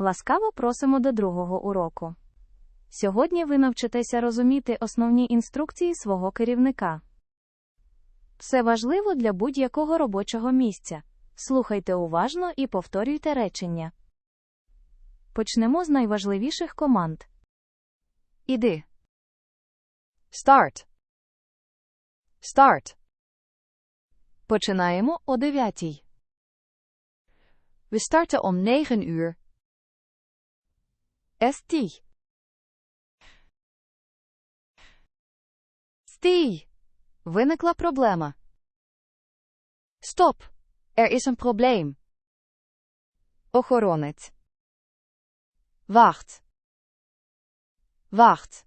Ласкаво просимо до другого уроку. Сьогодні ви навчитеся розуміти основні інструкції свого керівника. Це важливо для будь-якого робочого місця. Слухайте уважно і повторюйте речення. Почнемо з найважливіших команд. Іди. Start. Start. Починаємо о 9. We starten om 9 uur. Стій. Стій. Виникла проблема. Stop. Er is een probleem. Охоронець. Wacht. Wacht.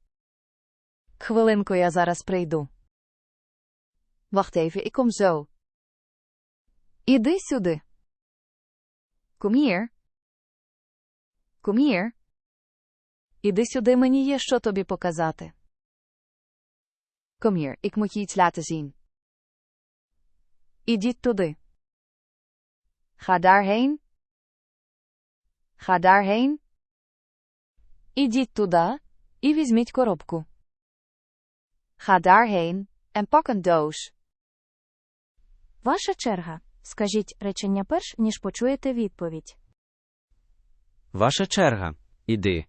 Хвилинку я зараз прийду. Wacht even, ik kom zo. Іди сюди. Kom hier. Kom hier. Іди сюди, мені є що тобі показати. Kom hier, ik moet je iets laten zien. Ідіть туди. Ga daarheen. Ga daarheen. Ідіть туди і візьміть коробку. Ga daarheen en pak een doos. Ваша черга. Скажіть речення перш, ніж почуєте відповідь. Ваша черга. Іди.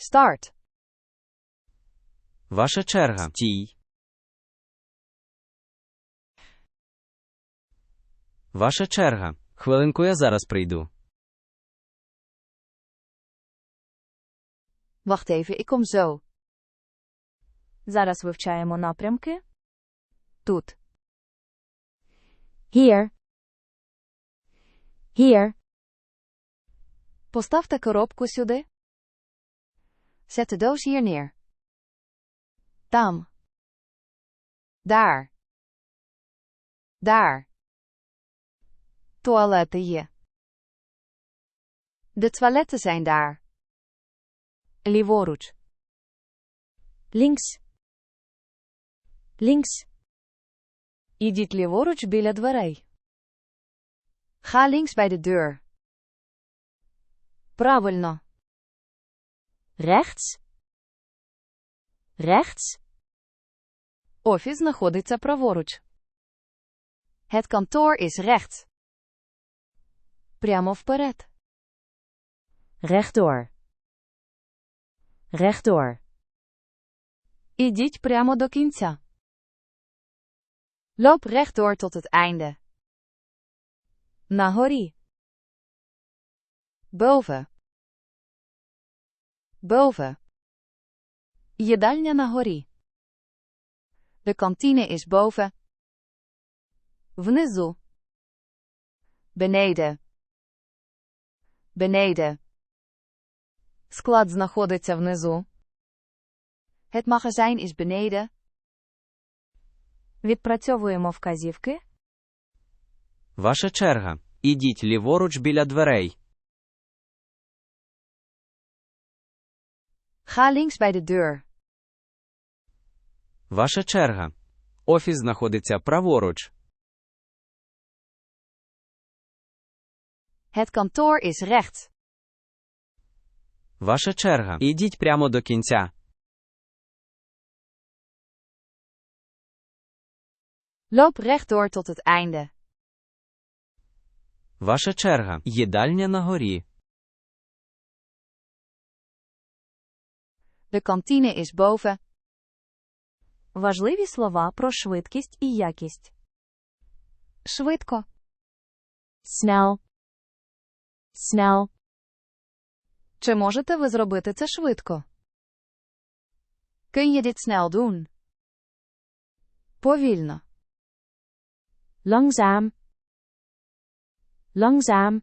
Start. Ваша черга. Стій. Ваша черга. Хвилинку я зараз прийду. Wacht even, ik kom zo. Зараз вивчаємо напрямки. Тут. Here. Here. Поставте коробку сюди. Zet de doos hier neer. Tam. Daar. Daar. Туалети є. De toiletten zijn daar. Ліворуч. Links. Links. Ідіть ліворуч біля дверей. Ga links bij de deur. Правильно. Rechts. Rechts. Офіс знаходиться праворуч. Het kantoor is rechts. Прямо вперед. Rechtdoor. Rechtdoor. Ідіть прямо до кінця. Loop rechtdoor tot het einde. На горі. Boven. Boven. Їдальня на горі. De kantine is boven. Внизу. Beneden. Beneden. Склад знаходиться внизу. Het magazijn is beneden. Відпрацьовуємо вказівки. Ваша черга. Ідіть ліворуч біля дверей. Ga links bij de deur. Ваша черга. Офіс знаходиться праворуч. Het kantoor is rechts. Ваша черга. Ідіть прямо до кінця. Loop rechtdoor tot het einde. Ваша черга. Їдальня на горі. De kantine is boven. Важливі слова про швидкість і якість. Швидко. Snel. Snel. Чи можете ви зробити це швидко? Kun je dit snel doen? Повільно. Langzaam. Langzaam.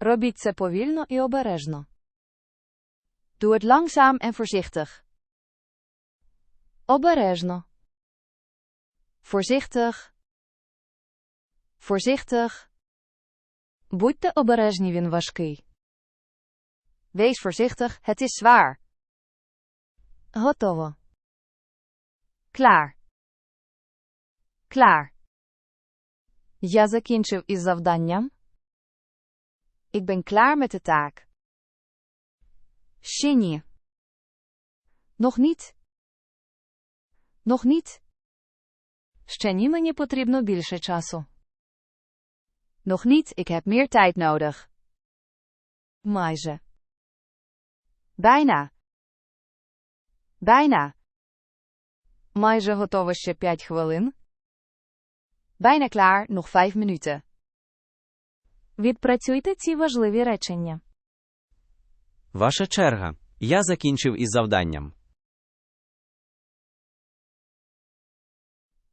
Робіть це повільно і обережно. Doe het langzaam en voorzichtig. Обережно. Voorzichtig. Voorzichtig. Будьте обережні, він важкий. Wees voorzichtig, het is zwaar. Готово. Klaar. Klaar. Я закінчив із завданням. Ik ben klaar met de taak. Ще ні. Nog niet. Nog niet. Ще ні, мені потрібно більше часу. Nog niet, ik heb meer tijd nodig. Майже. Bijna. Bijna. Майже готово ще 5 хвилин. Bijna klaar, nog vijf minuten. Відпрацюйте ці важливі речення. Ваша черга. Я закінчив із завданням.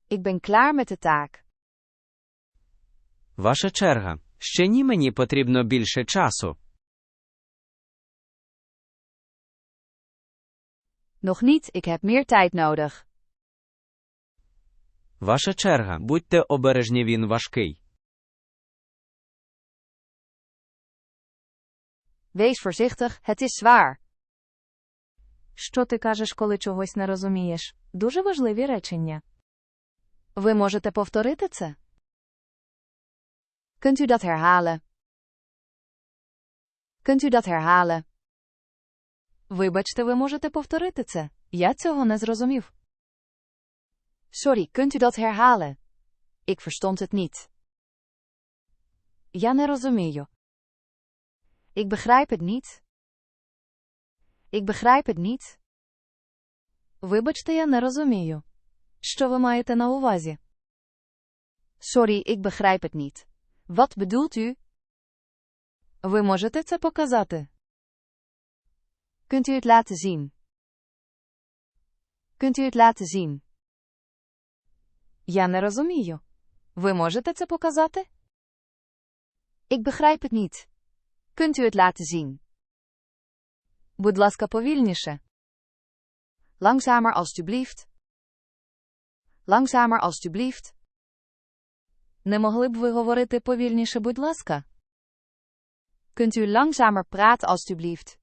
Ik ben klaar met de taak. Ваша черга. Ще ні, мені потрібно більше часу. Nog niet, ik heb meer tijd nodig. Ваша черга. Будьте обережні, він важкий. Wees voorzichtig, het is zwaar. Що ти кажеш, коли чогось не розумієш? Дуже важливі речення. Ви можете повторити це? Kunt u dat herhalen? Kunt u dat herhalen? Вибачте, ви можете повторити це. Я цього не зрозумів. Sorry, kunt u dat herhalen? Ik verstond het niet. Я не розумію. Ik begrijp het niet. Ik begrijp het niet. Вибачте, я не розумію. Що ви маєте на увазі? Sorry, ik begrijp het niet. Wat bedoelt u? Ви можете це показати? Kunt u het laten zien? Kunt u het laten zien? Я не розумію. Ви можете це показати? Ik begrijp het niet. Kunt u het laten zien? Будь ласка, повільніше. Langzamer alstublieft. Langzamer alstublieft. Не могли б ви говорити повільніше, будь ласка? Kunt u langzamer praten alstublieft?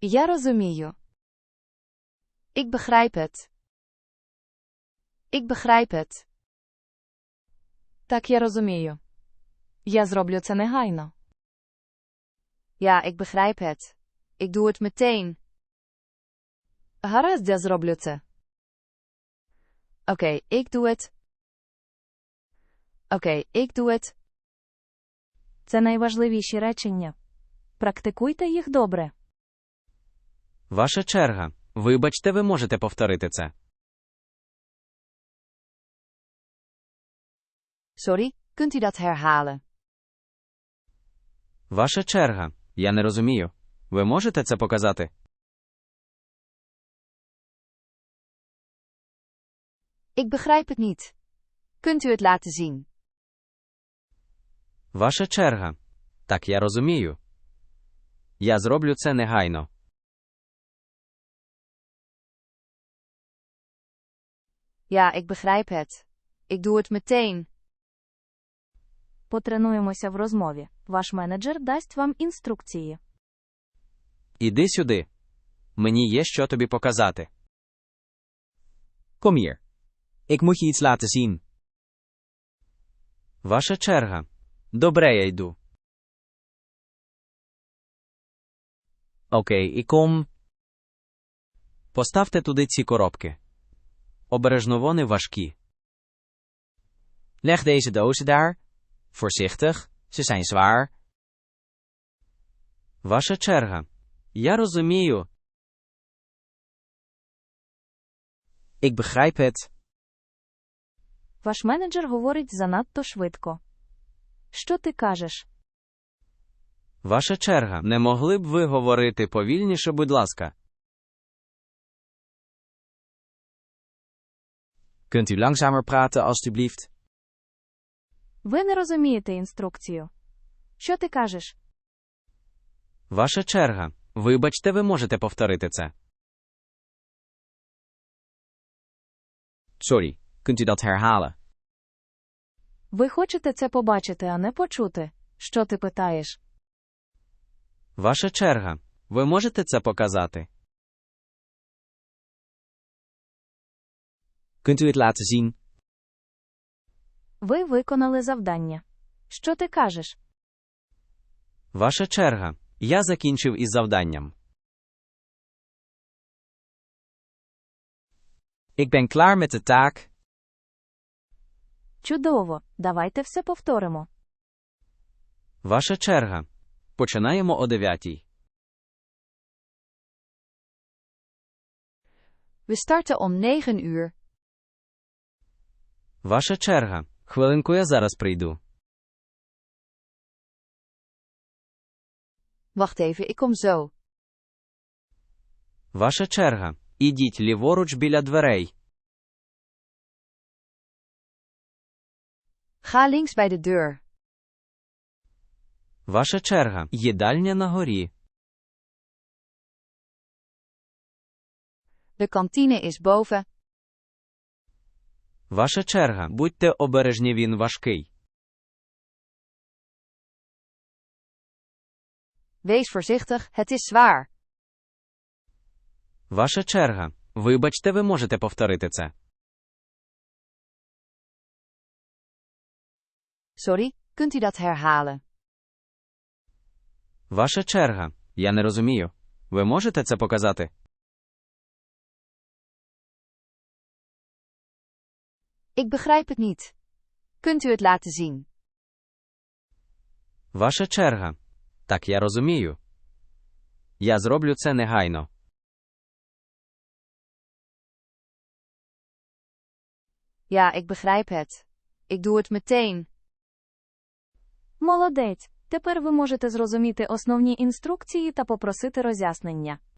Я розумію. Ik begrijp het. Ik begrijp het. Так, я розумію. Я зроблю це негайно. Ja, ik begrijp het. Ik doe het meteen. Гаразд, я зроблю це. Oké, ik doe het. Oké, ik doe het. Це найважливіші речення. Практикуйте їх добре. Ваша черга. Вибачте, ви можете повторити це. Sorry, kunt u dat herhalen? Ваша черга. Я не розумію. Ви можете це показати? Ik begrijp het niet. Kunt u het laten zien? Ваша черга. Так, я розумію. Я зроблю це негайно. Ja, ik begrijp het. Ik doe het meteen. Потренуємося в розмові. Ваш менеджер дасть вам інструкції. Іди сюди. Мені є що тобі показати. Kom hier. Ik moet je iets laten zien. Ваша черга. Добре, я йду. Oké, ik kom. Поставте туди ці коробки. Обережно вони важкі. Leg deze dozen daar. Voorzichtig, ze zijn zwaar. Ваша черга. Я розумію. Ik begrijp het. Ваш менеджер говорить занадто швидко. Що ти кажеш? Ваша черга. Не могли б ви говорити повільніше, будь ласка. Kunt u langzamer praten, alstublieft? Ви не розумієте інструкцію. Що ти кажеш? Ваша черга. Вибачте, ви можете повторити це. Sorry, kunt u dat herhalen? Ви хочете це побачити, а не почути. Що ти питаєш? Ваша черга. Ви можете це показати? Kunt u het laten zien? Ви виконали завдання. Що ти кажеш? Ваша черга. Я закінчив із завданням. Ik ben klaar met de taak. Чудово, давайте все повторимо. Ваша черга. Починаємо о 9. We starten om 9 uur. Ваша черга. Хвилинку я зараз прийду. Wacht even, ik kom zo. Ваша черга. Ідіть ліворуч біля дверей. Ga links bij de deur. Ваша черга. Їдальня на горі. De kantine is boven. Ваша черга. Будьте обережні, він важкий. Wees voorzichtig, het is zwaar. Ваша черга. Вибачте, ви можете повторити це. Sorry, kunt u dat herhalen? Ваша черга. Я не розумію. Ви можете це показати? Ik begrijp het niet. Kunt u het laten zien? Ваша черга. Так, я розумію. Я зроблю це негайно. Ja, ik begrijp het. Ik doe het meteen. Молодець. Тепер ви можете зрозуміти основні інструкції та попросити роз'яснення.